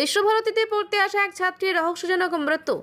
বিশ্বভারতীতে পড়তে আসা এক ছাত্রীর রহস্যজনক মৃত্যু।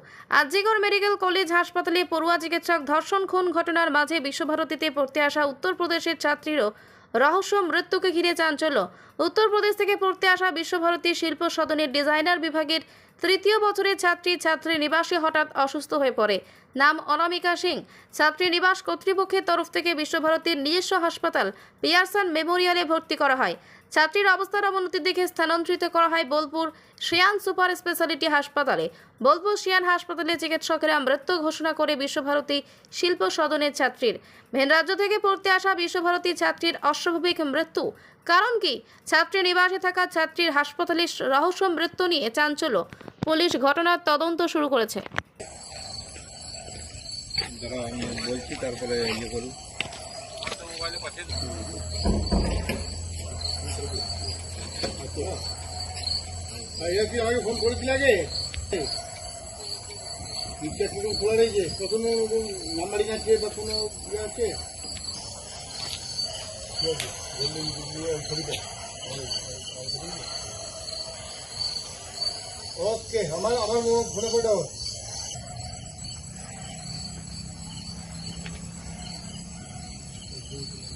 আজিগড় মেডিকেল কলেজ হাসপাতালে পড়ুয়া চিকিৎসক ধর্ষণ খুন ঘটনার মাঝে বিশ্বভারতীতে পড়তে আসা উত্তরপ্রদেশের ছাত্রীরও রহস্য মৃত্যুকে ঘিরে চাঞ্চল্য। উত্তরপ্রদেশ থেকে পড়তে আসা বিশ্বভারতী শিল্প সদনের ডিজাইনার বিভাগের তৃতীয় বছরের ছাত্রী ছাত্রী নিবাসী হঠাৎ অসুস্থ হয়ে পড়ে। নাম অনামিকা সিং। ছাত্রী নিবাস কর্তৃপক্ষের তরফ থেকে বিশ্বভারতীর নিজস্ব হাসপাতাল পিয়ারসন মেমোরিয়ালে ভর্তি করা হয়। ছাত্রীর অবস্থার অবনতির দিকে স্থানান্তরিত করা হয় বোলপুর শিয়ান সুপার স্পেশালিটি হাসপাতালে। বোলপুর শিয়ান হাসপাতালে চিকিৎসকেরা মৃত্যু ঘোষণা করে বিশ্বভারতী শিল্প সদনের ছাত্রীর। ভিন রাজ্য থেকে পড়তে আসা বিশ্বভারতী ছাত্রীর অস্বাভাবিক মৃত্যু। কারণ কি? ছাত্রী নিবাসে থাকা ছাত্রীর হাসপাতালে রহস্য মৃত্যু নিয়ে চাঞ্চল্য। পুলিশ ঘটনার তদন্ত শুরু করেছে। আমি বলছি তারপরে ইয়ে করি ভাইয়া কি আমাকে ফোন করেছিল আগে? খোলা রয়েছে কখনো নাম্বারিং আছে বা কোনো ইয়ে আছে? ওকে আমার আমার ফোনে করে দাও একজন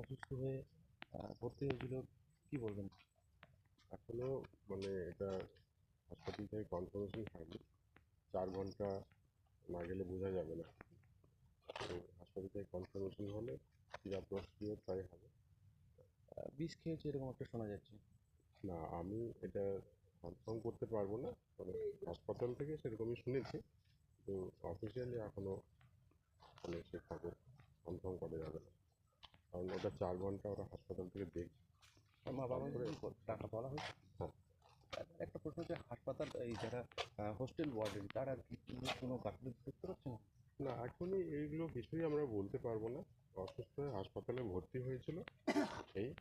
অসুস্থ হয়ে ভর্তি হয়েছিল কি বলবেন? এখনও মানে এটা হাসপাতাল থেকে কনফার্মেশন হয়নি। চার ঘণ্টা না গেলে বোঝা যাবে না। তো হাসপাতাল থেকে কনফার্মেশন হলে যা প্রসিডিওর তাই হবে। বিষ খেয়েছে এরকম একটা শোনা যাচ্ছে। না আমি এটা কনফার্ম করতে পারব না মানে হাসপাতাল থেকে সেরকমই শুনেছি। তো অফিসিয়ালি এখনও মানে সে খবর কনফার্ম করা যাবে না। কারণ ওটা চার ঘণ্টা ওরা হাসপাতাল থেকে দেখছে মা বাবা টাকা বলা হয়েছে? হ্যাঁ। একটা প্রশ্ন হচ্ছে হাসপাতাল এই যারা হোস্টেল ওয়ার্ডেন তারা কি কোনো- গাফিলতি দেখতে পাচ্ছে না? না এখনই এইগুলো কিছুই আমরা বলতে পারব না। অসুস্থ হয়ে হাসপাতালে ভর্তি হয়েছিল। এই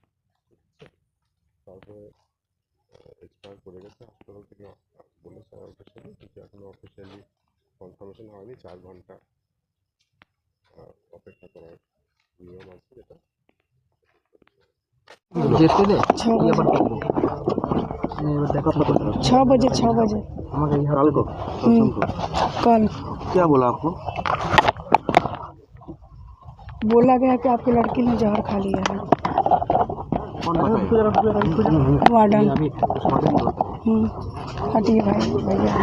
তারপরে এক্সপায়ার করে গেছে হাসপাতাল থেকে বলেছে অফিসিয়ালি কিন্তু এখনও অফিসিয়ালি কনফার্মেশন হয়নি চার ঘণ্টা অপেক্ষা করার जेते दे कर छः बजे छः बजे। हमारे यहाँ कल। को कल क्या बोला आपको? बोला गया कि आपके लड़की ने जहर खा लिया है। वार्डन। हम्म, हटिए भाई भैया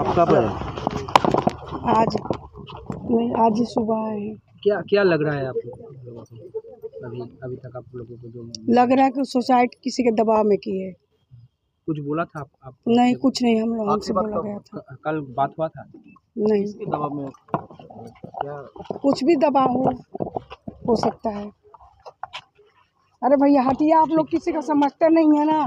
आपका आज नहीं आज सुबह आए। क्या क्या लग रहा है आपको? अभी अभी तक आप लोगों को जो लग रहा है कि सुसाइड किसी के दबाव में की है। कुछ बोला था आप, आप नहीं कुछ नहीं हम लोग बात बोला गया था। कल बात हुआ था? नहीं। दबाव में? क्या? कुछ भी दबाव हो हो सकता है। अरे भैया हटिया आप लोग किसी का समझते नहीं है ना।